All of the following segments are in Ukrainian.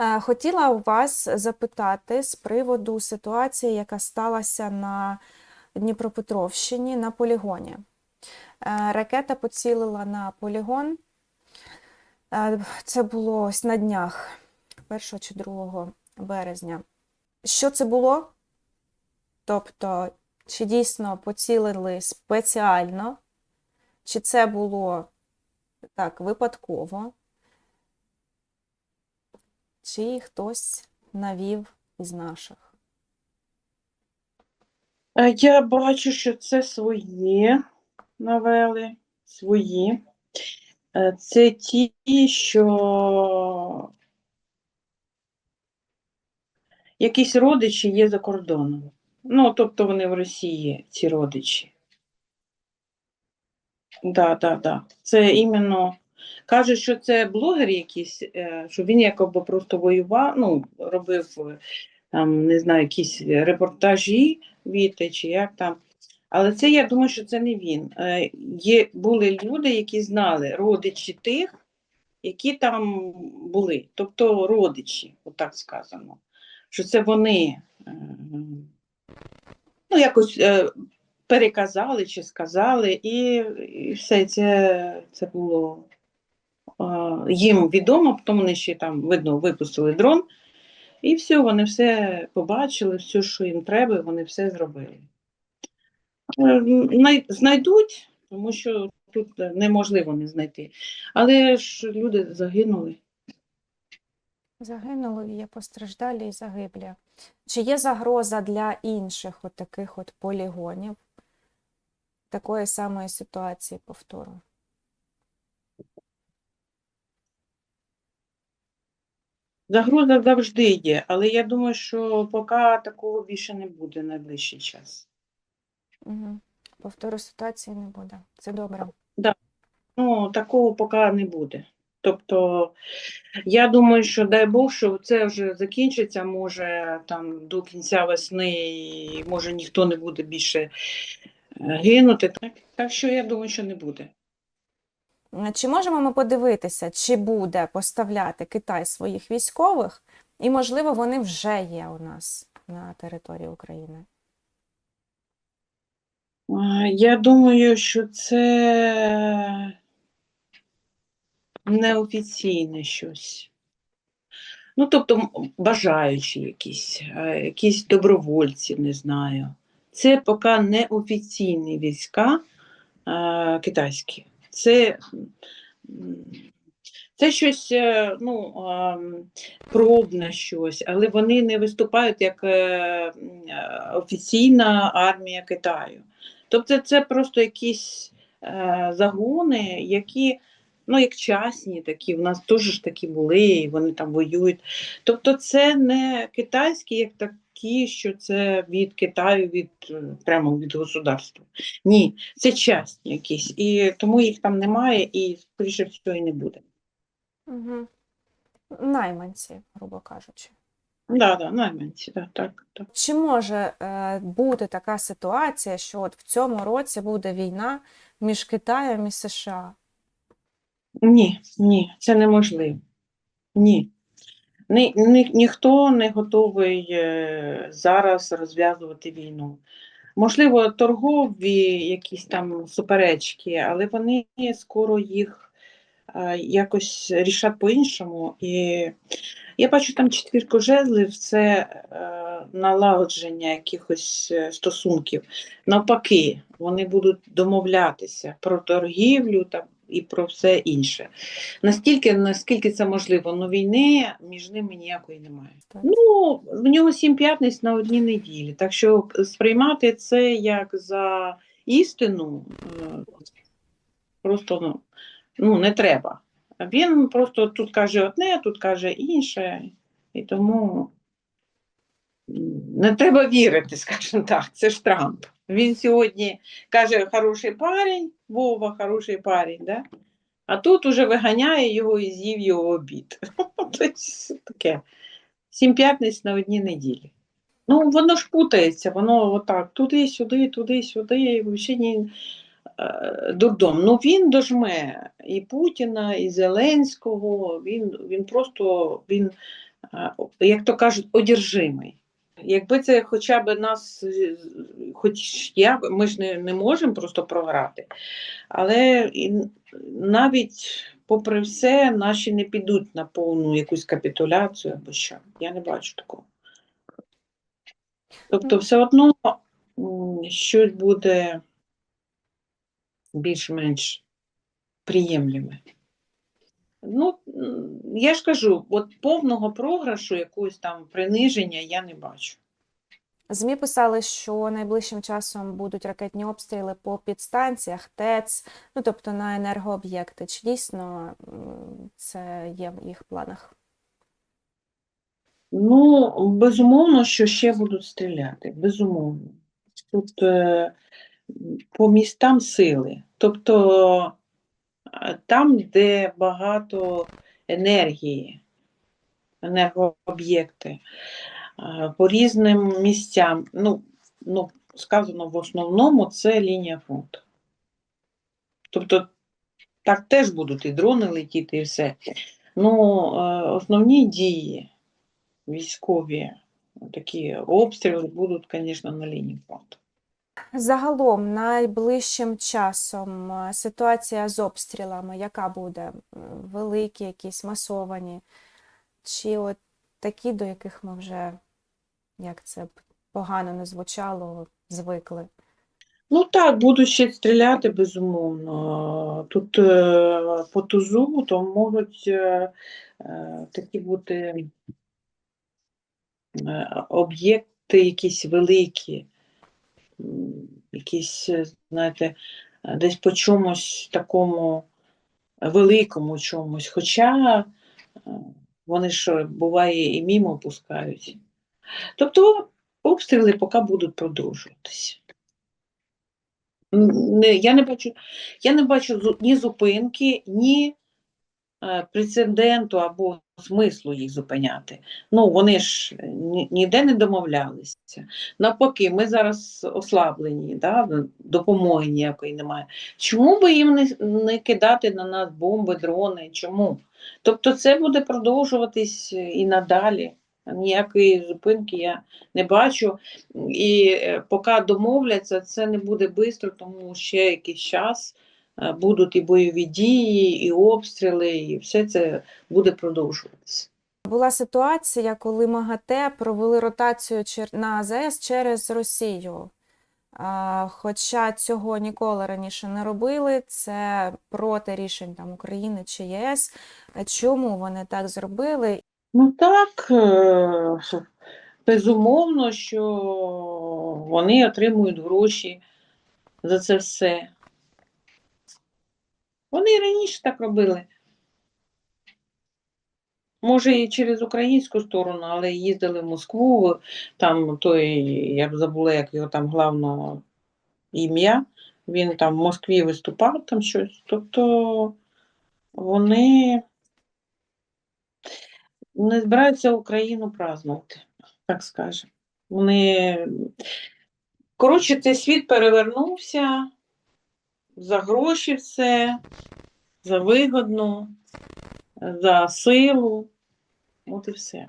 Е, Хотіла вас запитати з приводу ситуації, яка сталася на Дніпропетровщині на полігоні. Е, Ракета поцілила на полігон. Е, Це було ось на днях, 1 чи 2 березня. Що це було? Тобто, чи дійсно поцілили спеціально, чи це було так випадково? Чи хтось навів із наших? Е, Я бачу, що це свої новели, свої. Е, Це ті, що якісь родичі є за кордоном. Ну, тобто вони в Росії, ці родичі. Да, да, да. Це іменно кажуть, що це блогер якийсь, е, що він якоби просто воював, ну, робив е, там, не знаю, якісь репортажі від чи як там. Але це я думаю, що це не він. Е, Є, були люди, які знали родичі тих, які там були, тобто родичі, отак сказано. Що це вони ну, якось переказали чи сказали, і, і все це, це було їм відомо, потім вони ще там, видно, випустили дрон, і все, вони все побачили, все, що їм треба, вони все зробили. Е, Знайдуть, тому що тут неможливо не знайти. Але ж люди загинули. Загинули, є постраждалі і загиблі. Чи є загроза для інших от таких от полігонів, такої самої ситуації повтору? Загроза завжди є, але я думаю, що поки такого більше не буде найближчий час. Угу. Повтору ситуації не буде. Це добре. Ну, такого поки не буде. Тобто, я думаю, що дай Бог, що це вже закінчиться, може там до кінця весни, і може ніхто не буде більше е, гинути. Так, так що я думаю, що не буде. Чи можемо ми подивитися, чи буде поставляти Китай своїх військових, і, можливо, вони вже є у нас на території України? Я думаю, що це неофіційне щось. Ну, тобто, бажаючі якісь, якісь добровольці, не знаю. Це поки не офіційні війська е, китайські. Це, це щось е, ну, пробне щось, але вони не виступають як е, офіційна армія Китаю. Тобто це просто якісь е, загони, які, ну, як частні такі, в нас теж ж такі були, і вони там воюють. Тобто це не китайські, як такі, що це від Китаю, від, е, прямо від государства. Ні, це частні якісь. І тому їх там немає і, скоріше всього, і не буде. Угу. Найманці, грубо кажучи. Да, да, найманці, да, так, так. Чи може е, бути така ситуація, що от в цьому році буде війна між Китаєм і США? Ні, ні, це неможливо. Ні. Ні, ні, ніхто не готовий е, зараз розв'язувати війну. Можливо, торгові якісь там суперечки, але вони скоро їх е, якось рішать по-іншому. І я бачу там четвірку жезлів це е, налагодження якихось стосунків. Навпаки, вони будуть домовлятися про торгівлю та, і про все інше. Настільки, наскільки це можливо, ну війни між ними ніякої немає. Так. Ну, в нього сім п'ятниць на одній неділі. Так що сприймати це як за істину е, просто ну, ну, не треба. Він просто тут каже одне, тут каже інше, і тому не треба вірити, скажімо так, це ж Трамп. Він сьогодні каже, хороший парень, Вова, хороший парень, да? а тут уже виганяє його і з'їв його обід. Таке. Сім п'ятниць на одній неділі. Ну, воно ж путається, воно отак, туди-сюди, туди-сюди, і взагалі е, дурдом. Ну він дожме і Путіна, і Зеленського, він, він просто він е, як то кажуть, одержимий. Якби це хоча б нас, хоч я, ми ж не, не можемо просто програти, але і навіть попри все, наші не підуть на повну якусь капітуляцію або що. Я не бачу такого. Тобто, все одно щось буде більш-менш приємліве. Ну, я ж кажу, от повного програшу, якогось там приниження я не бачу. ЗМІ писали, що найближчим часом будуть ракетні обстріли по підстанціях, ТЕЦ, ну тобто на енергооб'єкти. Чи дійсно це є в їх планах? Ну, безумовно, що ще будуть стріляти. Безумовно. Тут е, по містам сили. Тобто там, де багато енергії, енергооб'єкти, по різним місцям. Ну, ну, сказано в основному, це лінія фронту. Тобто так теж будуть і дрони летіти, і все. Ну, е, основні дії військові такі обстріли будуть, звісно, на лінії фронту. Загалом, найближчим часом е, ситуація з обстрілами, яка буде? Великі, якісь масовані? Чи от такі, до яких ми вже, як це погано не звучало, звикли? Ну так, будуть ще стріляти, безумовно. Тут е, по тузу то можуть е, такі бути об'єкти якісь великі, якісь, е, знаєте, е, десь по чомусь такому великому чомусь. Хоча е, вони ж буває і мімо пускають. Тобто обстріли поки будуть продовжуватися. Я, не бачу, я не бачу ні зупинки, ні е, прецеденту або смислу їх зупиняти. Ну, вони ж ніде не домовлялися. Навпаки, ми зараз ослаблені, да? допомоги ніякої немає. Чому би їм не, не кидати на нас бомби, дрони? Чому? Тобто це буде продовжуватись і надалі. Ніякої зупинки я не бачу. І е, поки домовляться, це не буде швидко, тому ще якийсь час е, будуть і бойові дії, і обстріли, і все це буде продовжуватися. Була ситуація, коли МАГАТЕ провели ротацію на АЗС через Росію. Хоча цього ніколи раніше не робили, це проти рішень там України чи ЄС. Е, Чому вони так зробили? Ну так, е, безумовно, що вони отримують гроші за це все. Вони і раніше так робили. Може, і через українську сторону, але їздили в Москву, там той, я б забула, як його там главного ім'я, він там в Москві виступав там щось. Тобто вони не збираються Україну празднувати, так скажемо. Вони... Коротше, цей світ перевернувся за гроші все, за вигодну, за силу. От і все.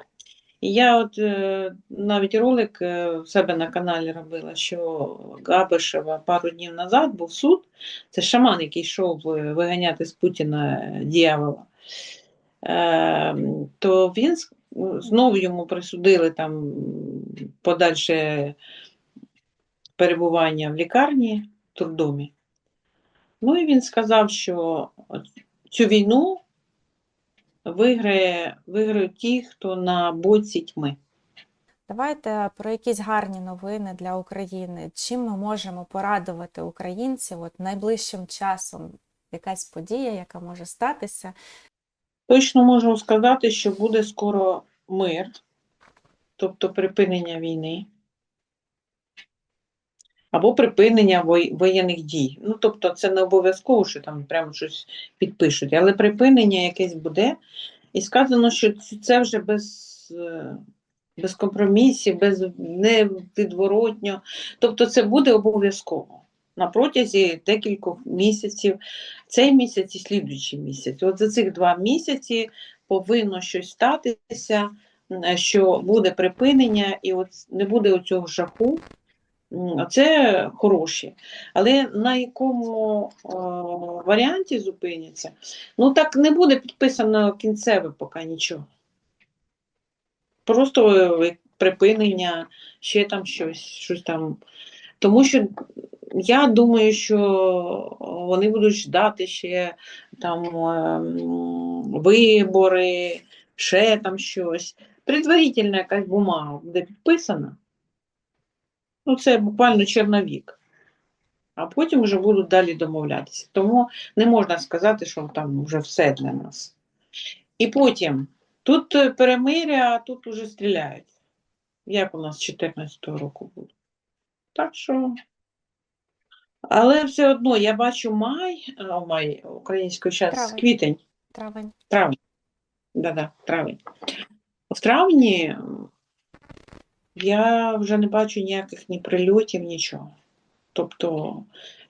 І я от е, навіть ролик е, в себе на каналі робила, що Габишева пару днів назад був суд. Це шаман, який йшов е, виганяти з Путіна дьявола. То він знову йому присудили там подальше перебування в лікарні, в турдомі. Ну і він сказав, що цю війну виграє, виграють ті, хто на боці тьми. Давайте про якісь гарні новини для України. Чим ми можемо порадувати українців от найближчим часом? Якась подія, яка може статися? Точно можу сказати, що буде скоро мир, тобто припинення війни. Або припинення воєнних дій. Ну, тобто, це не обов'язково, що там прямо щось підпишуть, але припинення якесь буде. І сказано, що це вже без, е, без компромісів, без невідворотньо. Тобто, це буде обов'язково на протязі декількох місяців, цей місяць і слідуючий місяць. От за цих два місяці повинно щось статися, що буде припинення і от не буде оцього жаху. Це хороші. Але на якому е, варіанті зупиняться, ну так не буде підписано кінцеве поки нічого. Просто е, припинення, ще там щось, щось там. Тому що я думаю, що вони будуть ждати ще там ем, вибори, ще там щось. Предварительна якась бумага буде підписана. Ну, це буквально черновік. А потім вже будуть далі домовлятися. Тому не можна сказати, що там вже все для нас. І потім тут перемиря, а тут уже стріляють. Як у нас з 14-го року буде. Так що. Але все одно я бачу май, а, май українською час, Травень. квітень, Травень. травень. Да-да, травень. В травні я вже не бачу ніяких ні прильотів, нічого. Тобто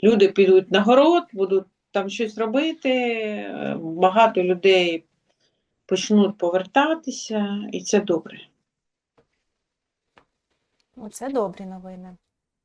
люди підуть на город, будуть там щось робити, багато людей почнуть повертатися, і це добре. Оце добрі новини.